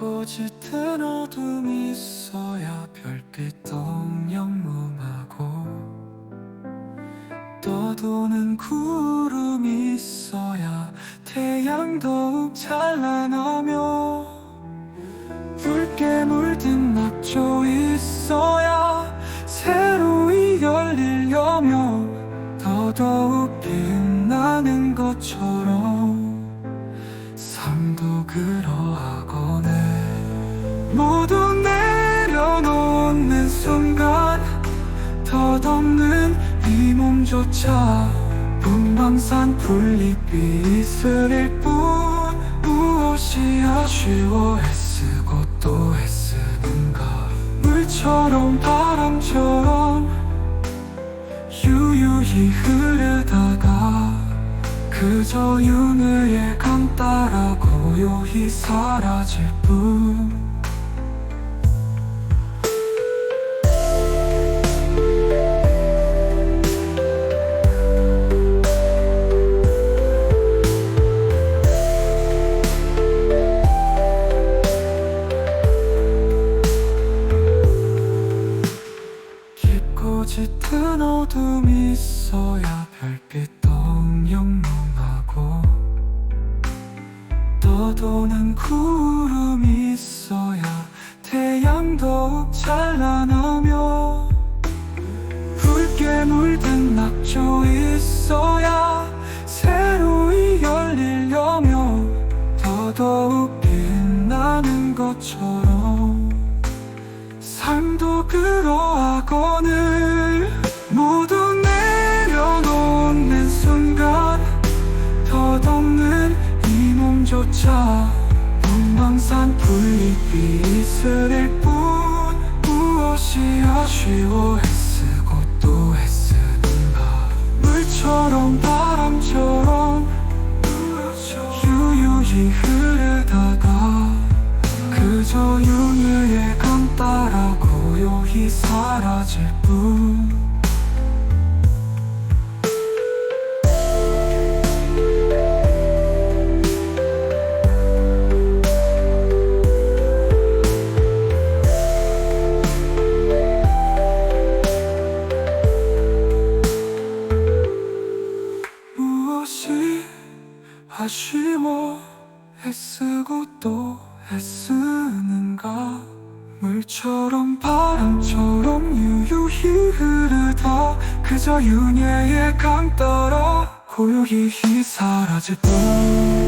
짙은 어둠이 있어야 별빛 영영문하고 떠도는 구름이 있어야 태양 더욱 찬란하며 붉게 물든 낙조 있어야 새로이 열리려며 더더욱 빛나는 것처럼 모두 내려놓는 순간 덧없는 이 몸조차 분방산 풀잎이 있을 뿐 무엇이 아쉬워 애쓰고 또 애쓰는가? 물처럼 바람처럼 유유히 흐르다가 그저 윤회의 강 따라 고요히 사라질 뿐 짙은 어둠이 있어야 별빛 영영롱하고 떠도는 구름이 있어야 태양 더욱 찬란하며 붉게 물든 낙조 있어야 새로이 열리려며 더더욱 빛나는 것처럼 삶도 그러하거늘 없는 이 몸조차 분방산 풀잎이 있을 뿐 무엇이 아쉬워 애쓰고 또 애쓰는가? 물처럼 바람처럼 유유히 흐르다가 그저 윤회의 강 따라 고요히 사라질 뿐 아쉬워 애쓰고 또 애쓰는가 물처럼 바람처럼 유유히 흐르다. 그저 윤회의 강 따라 고요히 사라질 뿐